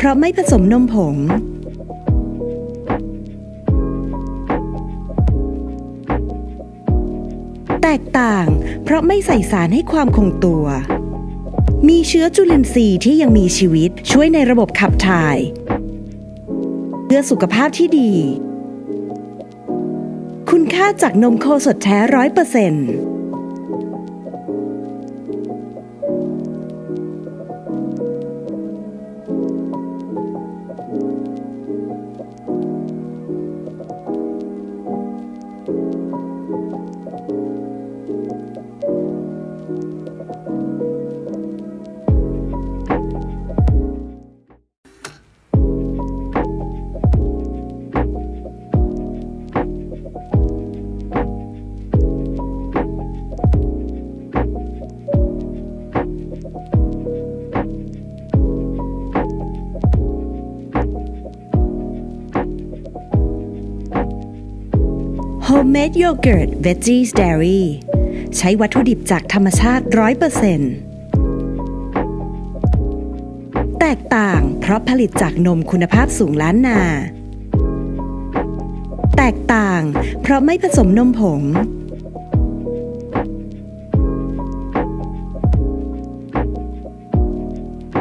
เพราะไม่ผสมนมผง แตกต่าง เพราะไม่ใส่สารให้ความคงตัว มีเชื้อจุลินทรีย์ที่ยังมีชีวิตช่วยในระบบขับถ่าย เพื่อสุขภาพที่ดี คุณค่าจากนมโคสดแท้ร้อยเปอร์เซ็นต์ Homemade Yogurt Veggies Dairy ใช้วัตถุดิบจากธรรมชาติ 100%แตกต่างเพราะผลิตจากนมคุณภาพสูงล้านนา แตกต่างเพราะไม่ผสมนมผง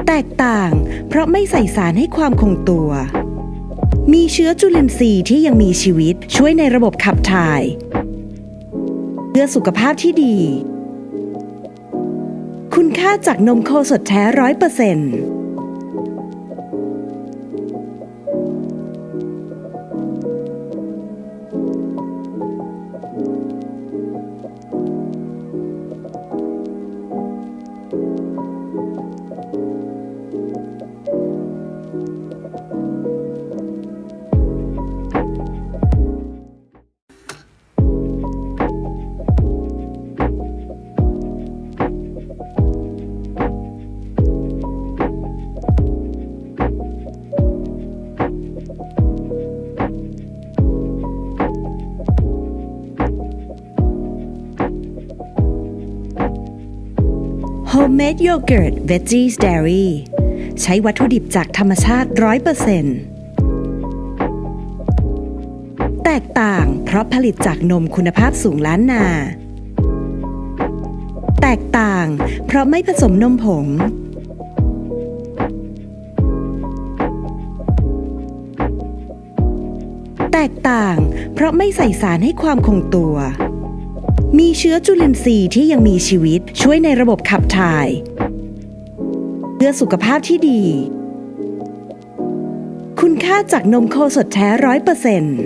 แตกต่างเพราะไม่ใส่สารให้ความคงตัว มีเชื้อจุลินทรีย์ที่ยังมีชีวิตช่วยในระบบขับถ่าย เพื่อสุขภาพที่ดี คุณค่าจากนมโคสดแท้ร้อยเปอร์เซ็นต์ Homemade Yogurt Veggies Dairy ใช้วัตถุดิบจากธรรมชาติ 100%แตกต่างเพราะผลิตจากนมคุณภาพสูงล้านนา แตกต่างเพราะไม่ผสมนมผง แตกต่างเพราะไม่ใส่สารให้ความคงตัว มีเชื้อจุลินทรีย์ที่ยังมีชีวิตช่วยในระบบขับถ่าย เพื่อสุขภาพที่ดี คุณค่าจากนมโคสดแท้ร้อยเปอร์เซ็นต์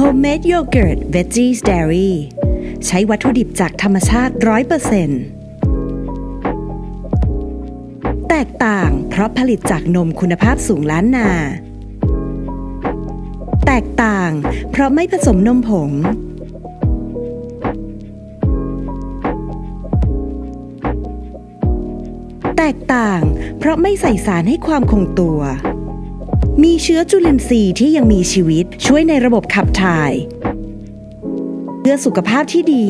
Homemade Yogurt Veggies Dairy ใช้วัตถุดิบจากธรรมชาติ 100%แตกต่างเพราะผลิตจากนมคุณภาพสูงล้านนา แตกต่างเพราะไม่ผสมนมผง แตกต่างเพราะไม่ใส่สารให้ความคงตัว มีเชื้อจุลินทรีย์ที่ยังมีชีวิตช่วยในระบบขับถ่าย เพื่อสุขภาพที่ดี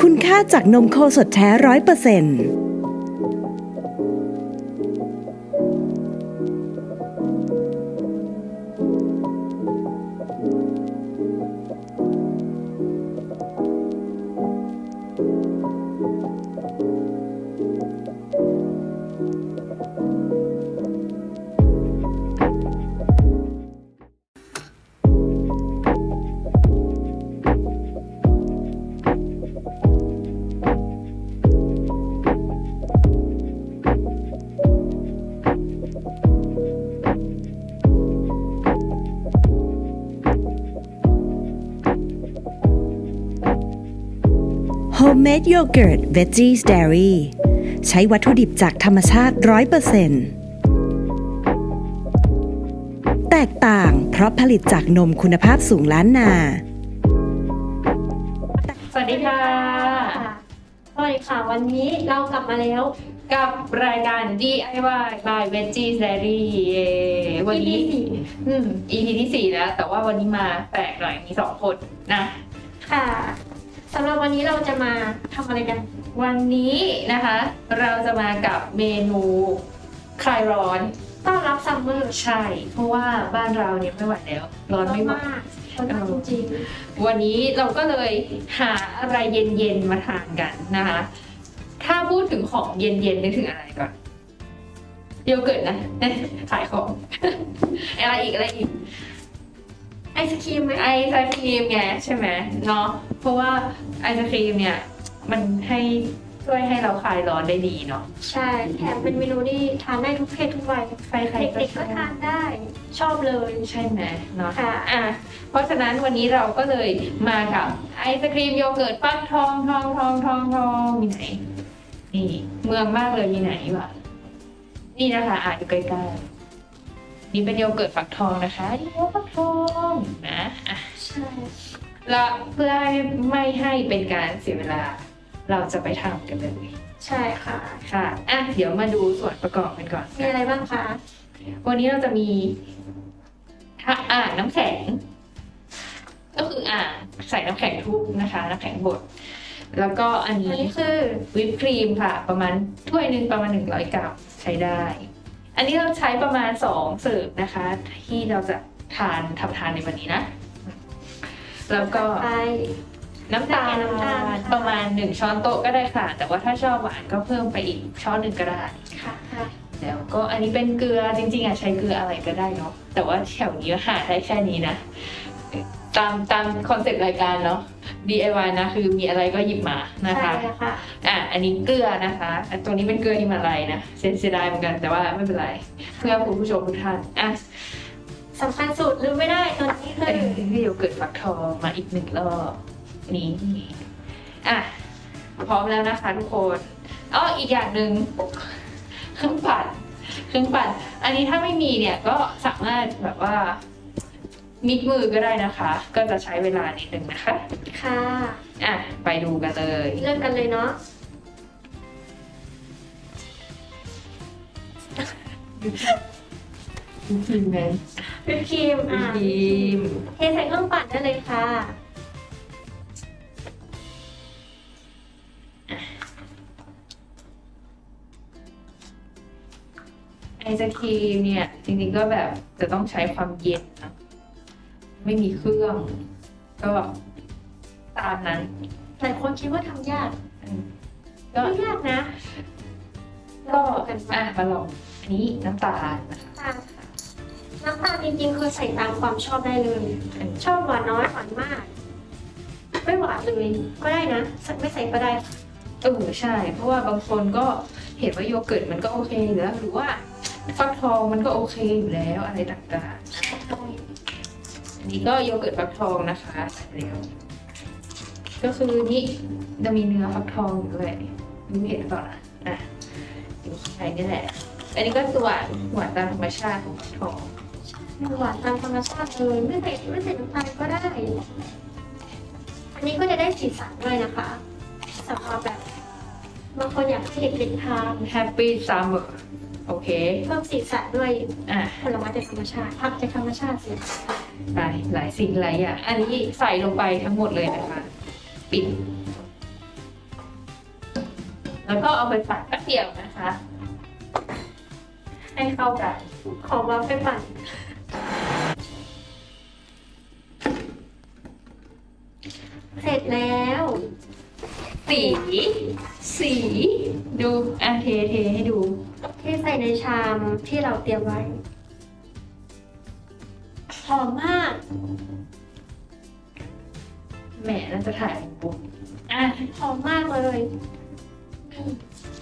คุณค่าจากนมโคสดแท้ร้อยเปอร์เซ็นต์ Homemade Yogurt Veggies Dairy ใช้วัตถุดิบจากธรรมชาติ 100%แตกต่างเพราะผลิตจากนมคุณภาพสูงล้านนา สวัสดีค่ะ สวัสดีค่ะ วันนี้เรากลับมาแล้วกับรายการ DIY by Veggie Diary เย้วันนี้ EP ที่สี่ อืม EP ที่สี่แล้ว แต่ว่าวันนี้มาแปลกหน่อยมีสองคนนะ ค่ะ สำหรับวันนี้เราจะมาทำอะไรกัน วันนี้นะคะ เราจะมากับเมนูคลายร้อนต้อนรับซัมเมอร์ใช่ เพราะว่าบ้านเราเนี่ยไม่ไหวแล้ว ร้อนไม่ไหวมากร้อนมากจริงวันนี้เราก็เลยหาอะไรเย็นๆมาทานกันนะคะ ถ้าพูดถึงของเย็นๆนึกถึงอะไรก่อนโยเกิร์ตนะขายของอะไรอีกอะไรอีกๆ ไอศครีมไหมไอศครีมไงใช่ไหมเนาะเพราะว่าไอศครีมเนี่ยมันให้ช่วยให้เราคลายร้อนได้ดีเนาะใช่แถมเป็นเมนูที่ทานได้ทุกเพศทุกวัยใครๆก็เด็กๆชอบก็ทานได้ชอบเลยใช่ไหมเนาะค่ะอะเพราะฉะนั้นวันนี้เราก็เลยมากับไอศครีมโยเกิร์ตฟักทองทองทองทองทองมีไหนนี่เมืองมากเลยมีไหนวะนี่นะคะอ่านอยู่ใกล้ๆ นี่เป็นโยเกิร์ตฟักทองนะคะนี่โยเกิร์ตฟักทองนะอะใช่แล้วเพื่อให้ไม่ให้เป็นการเสียเวลา เราจะไปทำกันเลย ใช่ค่ะ ค่ะอะเดี๋ยวมาดูส่วนประกอบกันก่อนมีอะไรบ้างคะ วันนี้เราจะมีถ้าอ่างน้ำแข็ง ก็คืออ่างใส่น้ำแข็งทุบนะคะ น้ำแข็งบด แล้วก็อันอันนี้นี้คือวิปครีมค่ะ ประมาณถ้วยหนึ่งประมาณหนึ่งร้อยกรัมใช้ได้ อันนี้เราใช้ประมาณสองเสิร์ฟนะคะ ที่เราจะทานทำทานในวันนี้นะ แล้วก็ไป น้ำตาลน้ำตาลค่ะประมาณหนึ่งช้อนโต๊ะก็ได้ค่ะ แต่ว่าถ้าชอบหวานก็เพิ่มไปอีกช้อนหนึ่งก็ได้ ค่ะค่ะแล้วก็อันนี้เป็นเกลือจริงๆอะใช้เกลืออะไรก็ได้เนาะแต่ว่าแถวนี้หาได้แค่นี้นะ ตามตามคอนเซ็ปต์รายการเนาะ DIY นะคือมีอะไรก็หยิบมานะคะ ใช่ค่ะ อะ อันนี้เกลือนะคะอันตรงนี้เป็นเกลือฮิมาลัยนะเสียเสียดายเหมือนกันแต่ว่าไม่เป็นไร เพื่อคุณผู้ชมทุกท่านอะสำคัญสุดลืมไม่ได้ตัวนี้คืเอ้ยอเดี๋ยวเกิดฟักทองมาอีกหนึ่งรอบนี่อะพร้อมแล้วนะคะทุกคนอ๋ออีกอย่างหนึ่งเครื่องปั่นเครื่องปั่น อันนี้ถ้าไม่มีเนี่ยก็สามารถแบบว่า มิดมือก็ได้นะคะ ก็จะใช้เวลานิดนึงนะคะ ค่ะ อะ ไปดูกันเลย เริ่มกันเลยเนาะทีมไหมวิปครีมอะทีมเทใส่เครื่องปั่นได้เลยค่ะ ไอศครีมเนี่ย จริงๆก็แบบจะต้องใช้ความเย็นนะ ไม่มีเครื่อง ก็ตามนั้นหลายคนคิดว่าทำยากก็ไม่ยากนะก็เรากันไปอะมาลองอันนี้น้ำตาลนะคะน้ำตาลค่ะน้ำตาลจริงๆคือใส่ตามความชอบได้เลย ชอบหวานน้อยหวานมาก ไม่หวานเลยก็ได้นะไม่ใส่ก็ได้เออใช่ เพราะว่าบางคนก็เห็นว่าโยเกิร์ตมันก็โอเคอยู่แล้วหรือว่าฟักทองมันก็โอเคอยู่แล้วอะไรต่างๆอั นนี้ก็โยเกิร์ตฟักทองนะคะใส่แล้วก็คือนี่จะมีเนื้อฟักทองอยู่ด้วยไม่เห็นหรือเปล่านะอะอยู่ข้างในนี่แหละ อันนี้ก็ตัวหวานหวานตามธรรมชาติของฟักทองหวานตามธรรมชาติเลยไม่ใส่ไม่ใส่น้ำตาลก็ได้ อันนี้ก็จะได้สีสันด้วยนะคะสำหรับแบบบางคนอยากให้เด็กๆทานแฮปปี้ซัมเมอร์โอเค เพิ่มสีสันด้วยอะผลไม้จากธรรมชาติผักจากธรรมชาติสิ หลายหลายสิ่งหลายอย่างอันนี้ใส่ลงไปทั้งหมดเลยนะคะ ปิด แล้วก็เอาไปปั่นแป๊บเดียวนะคะ ให้เข้ากัน ขอว่าไปปั่นเสร็จแล้ว สี สี ดูอะเทเทให้ดู ที่ใส่ในชามที่เราเตรียมไว้ อมมาก แหมน่าจะถ่ายปุ๊บอะหอมมากเลย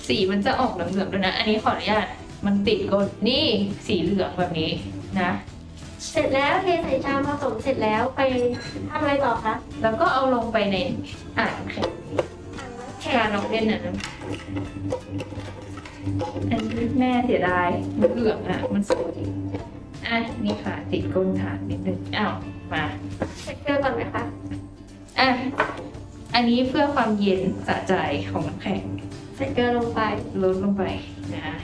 สีมันจะออกเหลืองๆด้วยนะ อันนี้ขออนุญาตมันติดก้นนี่สีเหลืองแบบนี้นะ เสร็จแล้วเทใส่ชามผสมเสร็จแล้วไปทำอะไรต่อคะแล้วก็เอาลงไปในอ่างน้ำแข็งอ่างข็การงน้องเล่นนะอันนี้แม่เสียดายมันเหลืองอะ มันสวย อะนี่ค่ะติดก้นฐานนิดนึงอ้าวมาใส่เกลือก่อนไหมคะอะอันนี้เพื่อความเย็นสะใจของน้ำแข็งใส่เกลือลงไปลดลงไปนะอะ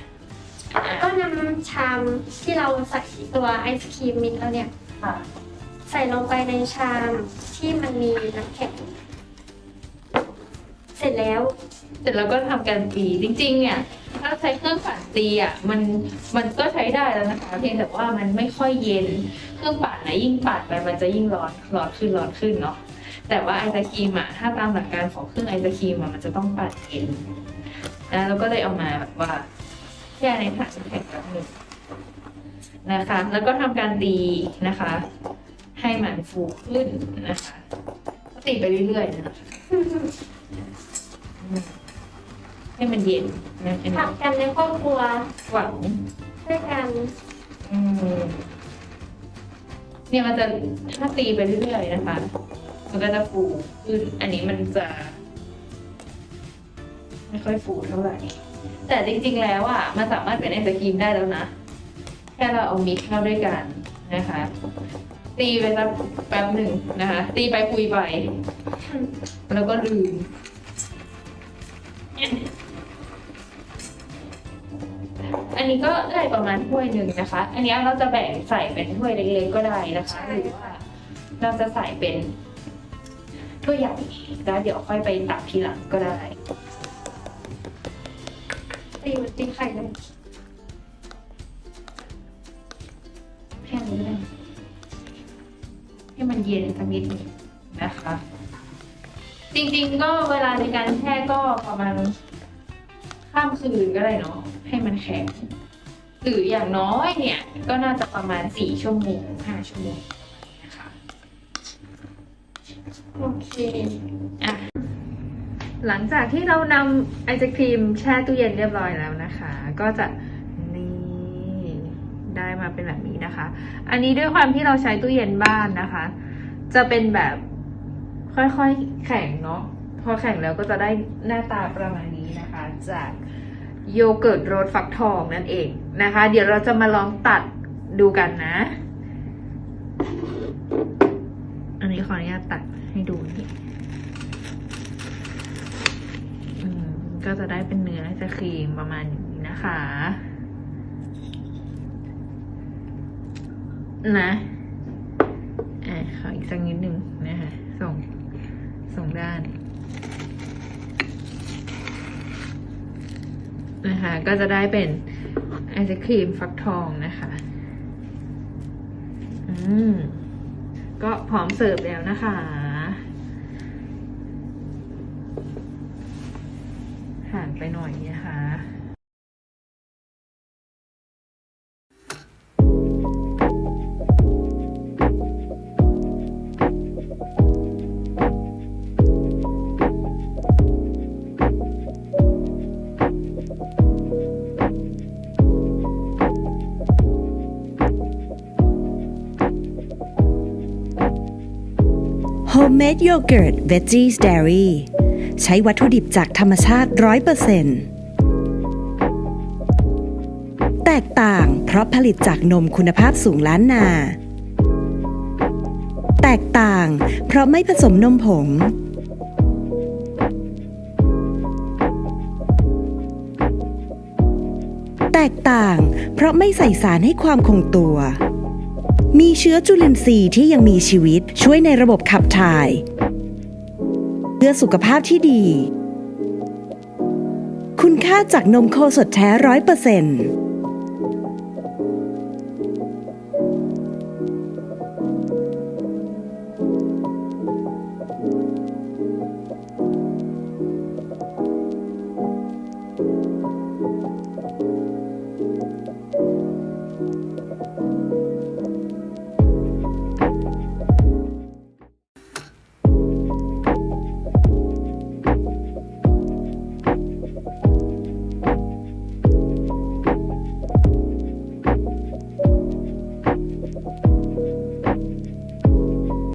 ก็นำชามที่เราใส่ตัวไอศครีมมินท์แล้วเนี่ย ค่ะใส่ลงไปในชามที่มันมีน้ำแข็ง เสร็จแล้ว เสร็จแล้วก็ทำการตีจริง ๆ เนี่ย ถ้าใช้เครื่องปั่นตีอะมันมันก็ใช้ได้แล้วนะคะ เพียงแต่ว่ามันไม่ค่อยเย็น เครื่องปั่นนะยิ่งปั่นไปมันจะยิ่งร้อนร้อนขึ้นร้อนขึ้นเนาะแต่ว่าไอศครีมอะถ้าตามหลักการของเครื่องไอศครีมอะมันจะต้องปั่นเย็นนะเราก็เลยเอามาแบบว่าแช่ในถังแข็งแบบนึงนะคะ แล้วก็ทำการตีนะคะ ให้มันฟูขึ้นนะคะตีไปเรื่อยๆนะคะ ให้มันเย็นนะอันนี้ทำกันในครอบครัวหวังด้วยกันอืมเนี่ยมันจะถ้าตีไปเรื่อยๆนะคะ มันก็จะฟูขึ้นอันนี้มันจะ ไม่ค่อยฟูเท่าไหร่ แต่จริงๆแล้วอะมันสามารถเป็นไอศกรีมได้แล้วนะ แค่เราเอามิกซ์เข้าด้วยกันนะคะ ตีไปสักแป๊บหนึ่งนะคะ ตีไปคุยไป แล้วก็ลืม นนี้ก็ได้ประมาณถ้วยหนึ่งนะคะ อันนี้เราจะแบ่งใส่เป็นถ้วยเล็กๆก็ได้นะคะหรือว่าเราจะใส่เป็นถ้วยใหญ่แล้วเดี๋ยวค่อยไปตักทีหลังก็ได้ตีเหมือนตีไข่เลยแค่นี้เลยให้มันเย็นสักนิดหนึงนะคะ จริงๆก็เวลาในการแช่ก็ประมาณข้ามคืนก็ได้เนาะให้มันแข็ง หรืออย่างน้อยเนี่ยก็น่าจะประมาณสี่ชั่วโมงห้าชั่วโมงนะคะโอเคอะหลังจากที่เรานำไอศครีมแช่ตู้เย็นเรียบร้อยแล้วนะคะ ก็จะนี่ได้มาเป็นแบบนี้นะคะ อันนี้ด้วยความที่เราใช้ตู้เย็นบ้านนะคะ จะเป็นแบบค่อยๆแข็งเนาะพอแข็งแล้วก็จะได้หน้าตาประมาณนี้นะคะ จาก โยเกิร์ตรสฟักทองนั่นเองนะคะ เดี๋ยวเราจะมาลองตัดดูกันนะ อันนี้ขออนุญาตตัดให้ดูนี่ก็จะได้เป็นเนื้อไอศครีมประมาณนี้นะคะ นะอะขออีกสักนิดหนึ่งนะคะ ส่ง ส่งด้าน นะคะ ก็จะได้เป็นไอศครีมฟักทองนะคะ อืม ก็พร้อมเสิร์ฟแล้วนะคะห่างไปหน่อยนะคะ Homemade Yogurt Veggies Dairy ใช้วัตถุดิบจากธรรมชาติ 100%แตกต่างเพราะผลิตจากนมคุณภาพสูงล้านนา แตกต่างเพราะไม่ผสมนมผง แตกต่างเพราะไม่ใส่สารให้ความคงตัว มีเชื้อจุลินทรีย์ที่ยังมีชีวิตช่วยในระบบขับถ่าย เพื่อสุขภาพที่ดี คุณค่าจากนมโคสดแท้ร้อยเปอร์เซ็นต์